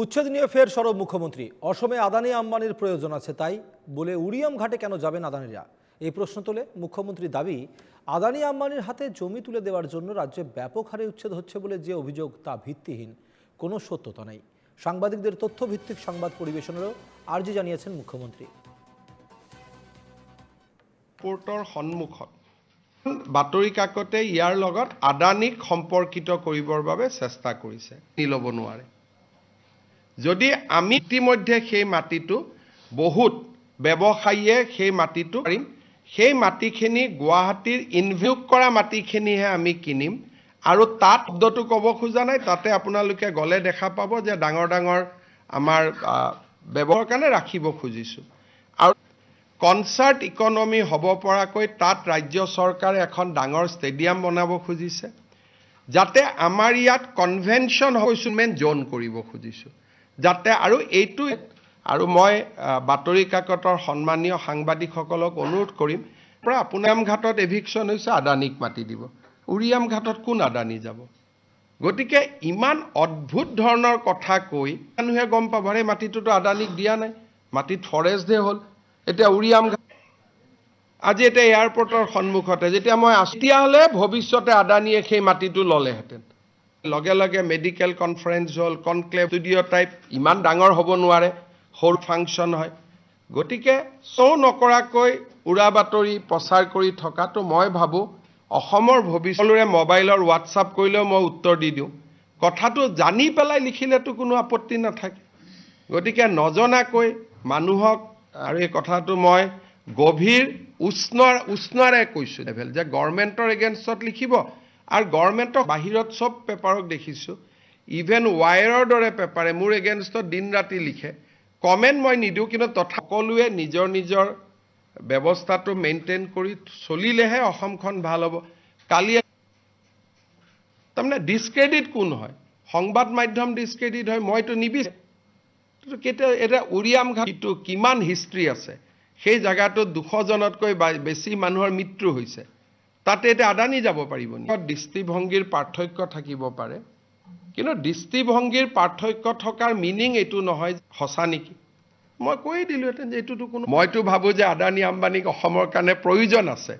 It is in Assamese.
উচ্ছেদ নিয়ে ফের সরব মুখ্যমন্ত্রী। অসমে আদানি আম্বানির প্রয়োজন আছে তাই বলে উড়িয়াম ঘাটে কেন যাবেন আদানিরা? এই প্রশ্ন তোলে মুখ্যমন্ত্রীর দাবি, আদানি আম্বানির হাতে জমি তুলে দেওয়ার জন্য রাজ্যে ব্যাপক হারে উচ্ছেদ হচ্ছে বলে যে অভিযোগ তা ভিত্তিহীন, কোনো সত্যতা নেই। সাংবাদিকদের তথ্যভিত্তিক সংবাদ পরিবেশনেরও আর্জি জানিয়েছেন মুখ্যমন্ত্রী। এয়াৰপৰ্টৰ সন্মুখত বাতৰি কাকতে ইয়াৰ লগত আদানীক সম্পৰ্কিত কৰিবৰ বাবে চেষ্টা কৰিছে। নি ল'ব নোৱাৰে। যদি আমি ইতিমধ্যে সেই মাটিটো বহুত ব্যৱসায়ীয়ে সেই মাটিটো পাৰিম সেই মাটিখিনি গুৱাহাটীৰ ইনভিউক কৰা মাটিখিনিহে আমি কিনিম আৰু তাত শব্দটো ক'ব খোজা নাই তাতে আপোনালোকে গ'লে দেখা পাব যে ডাঙৰ ডাঙৰ আমাৰ আহ, ব্যৱহাৰৰ কাৰণে ৰাখিব খুজিছোঁ। আৰু কনচাৰ্ট ইকনমি হ'ব পৰাকৈ তাত ৰাজ্য চৰকাৰে এখন ডাঙৰ ষ্টেডিয়াম বনাব খুজিছে যাতে আমাৰ ইয়াত কনভেনশ্যন হৈছমেণ্ট জ'ন কৰিব খুজিছোঁ। যাতে আৰু এইটো আৰু মই বাতৰি কাকতৰ সন্মানীয় সাংবাদিকসকলক অনুৰোধ কৰিম পৰা আপোনাৰ ঘাটত এভিকশ্যন হৈছে আদানীক মাতি দিব। উৰিয়াম ঘাটত কোন আদানী যাব? গতিকে ইমান অদ্ভুত ধৰণৰ কথা কৈ মানুহে গম পাব আৰে মাটিটোতো আদানীক দিয়া নাই মাটিত ফৰেষ্টহে হ'ল। এতিয়া উৰিয়াম আজি এতিয়া এয়াৰপৰ্টৰ সন্মুখতে যেতিয়া মই আছো তেতিয়াহ'লে ভৱিষ্যতে আদানীয়ে সেই মাটিটো ল'লেহেঁতেন। লগে লগে মেডিকেল কনফাৰেঞ্চ হ'ল কনক্লেভ ষ্টুডিঅ' টাইপ ইমান ডাঙৰ হ'ব নোৱাৰে সৰু ফাংচন হয়। গতিকে শ্ব' নকৰাকৈ উৰা বাতৰি প্ৰচাৰ কৰি থকাটো মই ভাবোঁ অসমৰ ভৱিষ্যতৰে মোবাইলৰ হোৱাটছআপ কৰিলেও মই উত্তৰ দি দিওঁ। কথাটো জানি পেলাই লিখিলেতো কোনো আপত্তি নাথাকে। গতিকে নজনাকৈ মানুহক আৰু এই কথাটো মই গভীৰ উষ্ণ উষ্ণাৰে কৈছোঁ। যে গভৰ্ণমেণ্টৰ এগেইনষ্টত লিখিব। আৰু গভৰ্ণমেণ্টক বাহিৰত চব পেপাৰক দেখিছোঁ ইভেন ৱায়াৰৰ দৰে পেপাৰে মোৰ এগেইনষ্টত দিন ৰাতি লিখে। কমেণ্ট মই নিদিওঁ কিন্তু তথা সকলোৱে নিজৰ নিজৰ ব্যৱস্থাটো মেইনটেইন কৰি চলিলেহে অসমখন ভাল হ'ব। কালি তাৰমানে ডিছক্ৰেডিট কোন হয়? সংবাদ মাধ্যম ডিছক্ৰেডিট হয় মইতো নিবিচাৰোঁ। কেতিয়া এতিয়া উৰিয়াম ঘাটটো কিমান হিষ্ট্ৰী আছে? সেই জেগাটোত দুশজনতকৈ বেছি মানুহৰ মৃত্যু হৈছে। তাতে এতিয়া আদানী যাব পাৰিব নেকি দৃষ্টিভংগীৰ পাৰ্থক্য থাকিব পাৰে? কিন্তু দৃষ্টিভংগীৰ পাৰ্থক্য থকাৰ মিনিং এইটো নহয় সঁচা নেকি? মই কৈয়ে দিলোহেঁতেন যে এইটোতো কোনো মইতো ভাবোঁ যে আদানী আম্বানীক অসমৰ কাৰণে প্ৰয়োজন আছে।